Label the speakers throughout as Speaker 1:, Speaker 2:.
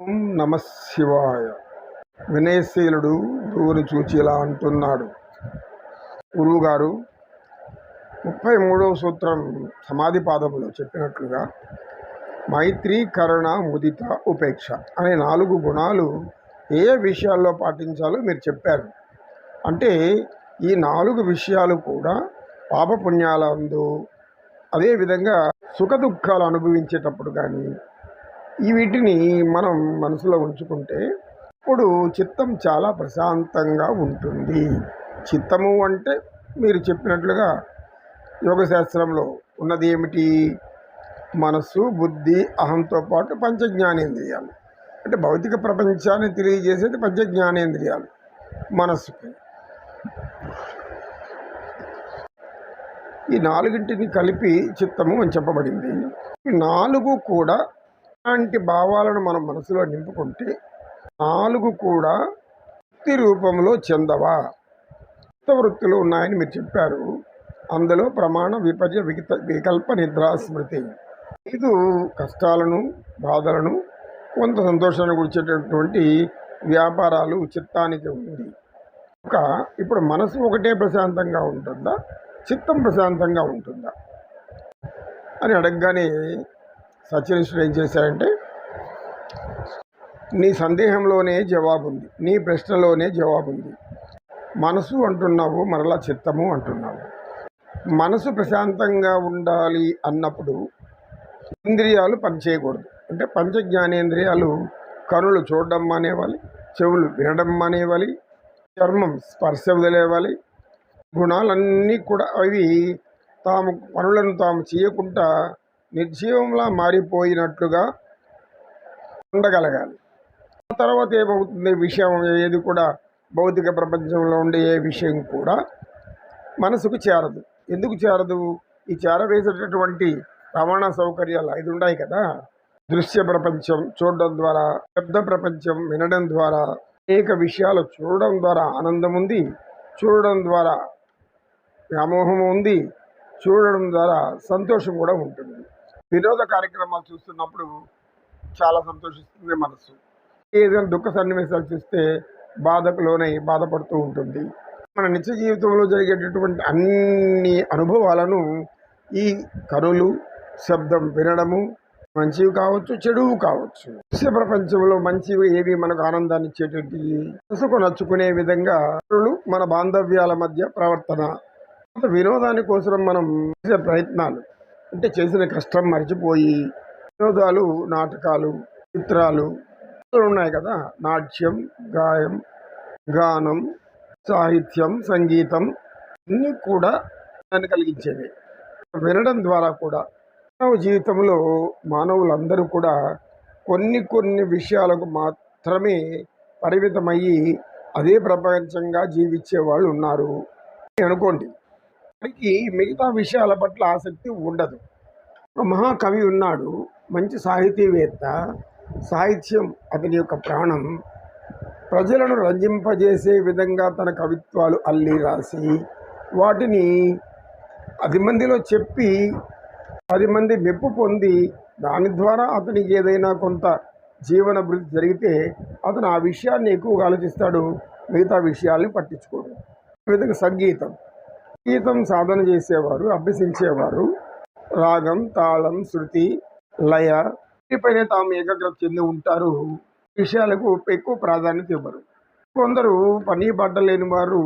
Speaker 1: ఓం నమ శివాయ. వినయశీలుడు గురువుని చూచి ఇలా అంటున్నాడు. గురువు గారు ముప్పై మూడవ సూత్రం సమాధి పాదములో చెప్పినట్లుగా మైత్రి కరుణ ముదిత ఉపేక్ష అనే నాలుగు గుణాలు ఏ ఏ విషయాల్లో పాటించాలో మీరు చెప్పారు. అంటే ఈ నాలుగు విషయాలు కూడా పాపపుణ్యాలందు అదేవిధంగా సుఖ దుఃఖాలు అనుభవించేటప్పుడు కానీ ఈ వీటిని మనం మనసులో ఉంచుకుంటే ఇప్పుడు చిత్తం చాలా ప్రశాంతంగా ఉంటుంది. చిత్తము అంటే మీరు చెప్పినట్లుగా యోగశాస్త్రంలో ఉన్నది ఏమిటి? మనస్సు బుద్ధి అహంతో పాటు పంచ జ్ఞానేంద్రియాలు అంటే భౌతిక ప్రపంచాన్ని తెలియజేసేది పంచ జ్ఞానేంద్రియాలు మనస్సుకి. ఈ నాలుగింటిని కలిపి చిత్తము అని చెప్పబడింది. నాలుగు కూడా అలాంటి భావాలను మనం మనసులో నింపుకుంటే నాలుగు కూడా వృత్తి రూపంలో చెందవా? కొత్త వృత్తులు ఉన్నాయని మీరు చెప్పారు. అందులో ప్రమాణ విపర్య వికత వికల్ప నిద్రా స్మృతి. ఐదు కష్టాలను బాధలను కొంత సంతోషాన్ని గురించేటటువంటి వ్యాపారాలు చిత్తానికి ఉంది. ఒక ఇప్పుడు మనసు ఒకటే ప్రశాంతంగా ఉంటుందా? చిత్తం ప్రశాంతంగా ఉంటుందా? అని అడగగానే సత్యనిష్ఠుడు ఏం చేశారంటే నీ సందేహంలోనే జవాబు ఉంది నీ ప్రశ్నలోనే జవాబు ఉంది మనసు అంటున్నావు మరలా చిత్తము అంటున్నావు. మనసు ప్రశాంతంగా ఉండాలి అన్నప్పుడు ఇంద్రియాలు పనిచేయకూడదు అంటే పంచ జ్ఞానేంద్రియాలు కనులు చూడడం మానేవాలి చెవులు వినడం మానేవాలి చర్మం స్పర్శ వదిలేవాలి గుణాలన్నీ కూడా అవి తాము పనులను తాము చేయకుండా నిర్జీవంలా మారిపోయినట్లుగా ఉండగలగాలి. ఆ తర్వాత ఏమవుతుంది? విషయం ఏది కూడా భౌతిక ప్రపంచంలో ఉండే ఏ విషయం కూడా మనసుకు చేరదు. ఎందుకు చేరదు? ఈ చేరవేసేటటువంటి రవాణా సౌకర్యాలు ఐదు ఉన్నాయి కదా. దృశ్య ప్రపంచం చూడడం ద్వారా శబ్ద ప్రపంచం వినడం ద్వారా అనేక విషయాలు చూడడం ద్వారా ఆనందం ఉంది చూడడం ద్వారా వ్యామోహం ఉంది చూడడం ద్వారా సంతోషం కూడా ఉంటుంది. వినోద కార్యక్రమాలు చూస్తున్నప్పుడు చాలా సంతోషిస్తుంది మనసు. ఏదైనా దుఃఖ సన్నివేశాలు చూస్తే బాధకు లోనై బాధపడుతూ ఉంటుంది. మన నిత్య జీవితంలో జరిగేటటువంటి అన్ని అనుభవాలను ఈ కనులు శబ్దం వినడము మంచివి కావచ్చు చెడువు కావచ్చు. దృశ్య ప్రపంచంలో మంచివి ఏవి మనకు ఆనందాన్ని ఇచ్చేటువంటి మనసుకు నచ్చుకునే విధంగా మన బాంధవ్యాల మధ్య ప్రవర్తన వినోదాని కోసం మనం చేసే ప్రయత్నాలు. అంటే చేసిన కష్టం మర్చిపోయి వినోదాలు నాటకాలు చిత్రాలు ఉన్నాయి కదా. నాట్యం గాయం గానం సాహిత్యం సంగీతం అన్నీ కూడా దాన్ని కలిగించేవి. వినడం ద్వారా కూడా మానవ జీవితంలో మానవులందరూ కూడా కొన్ని కొన్ని విషయాలకు మాత్రమే పరిమితమయ్యి అదే ప్రపంచంగా జీవించే వాళ్ళు ఉన్నారు అనుకోండి. వారికి మిగతా విషయాల పట్ల ఆసక్తి ఉండదు. ఒక మహాకవి ఉన్నాడు మంచి సాహితీవేత్త సాహిత్యం అతని యొక్క ప్రాణం. ప్రజలను రంజింపజేసే విధంగా తన కవిత్వాలు అల్లి రాసి వాటిని పది మందిలో చెప్పి పది మంది మెప్పు పొంది దాని ద్వారా అతనికి ఏదైనా కొంత జీవన అభివృద్ధి జరిగితే అతను ఆ విషయాన్ని ఎక్కువగా ఆలోచిస్తాడు మిగతా విషయాల్ని పట్టించుకోడు. ఈ విధంగా సంగీతం సంగీతం సాధన చేసేవారు అభ్యసించేవారు. రాగం తాళం శృతి లయ వీటిపైన తాము ఏకాగ్రత చెంది ఉంటారు. విషయాలకు ఎక్కువ ప్రాధాన్యత ఇవ్వరు. కొందరు పని పడ్డలేని వారు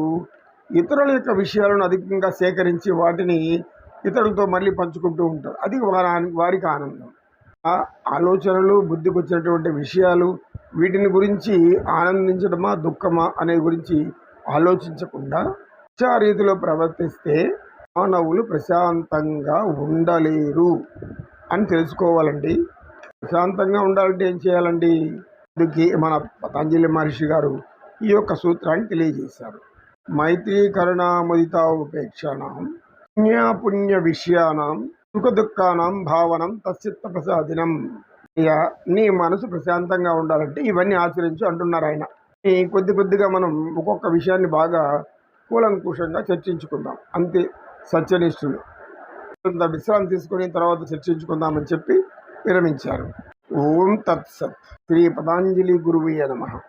Speaker 1: ఇతరుల యొక్క విషయాలను అధికంగా సేకరించి వాటిని ఇతరులతో మళ్ళీ పంచుకుంటూ ఉంటారు. అది వారి వారికి ఆనందం. ఆలోచనలు బుద్ధికి వచ్చినటువంటి విషయాలు వీటిని గురించి ఆనందించడమా దుఃఖమా అనే గురించి ఆలోచించకుండా ఆ రీతిలో ప్రవర్తిస్తే మానవులు ప్రశాంతంగా ఉండలేరు అని తెలుసుకోవాలండి. ప్రశాంతంగా ఉండాలంటే ఏం చేయాలండి? అందుకే మన పతంజలి మహర్షి గారు ఈ యొక్క సూత్రాన్ని తెలియజేశారు. మైత్రీకరణ ముదిత ఉపేక్షాణం పుణ్య విషయానం సుఖ దుఃఖానం భావనం తచ్చిత్త ప్రసాదినం ఇక నీ మనసు ప్రశాంతంగా ఉండాలంటే ఇవన్నీ ఆచరించు అంటున్నారు ఆయన. కొద్ది కొద్దిగా మనం ఒక్కొక్క విషయాన్ని బాగా కూలంకుషంగా చర్చించుకుందాం. అంతే సత్యనిష్ఠులు. కొంత విశ్రాంతి తీసుకుని తర్వాత చర్చించుకుందామని చెప్పి విరమించారు. ఓం తత్సత్. శ్రీ పతాంజలి గురువే నమ.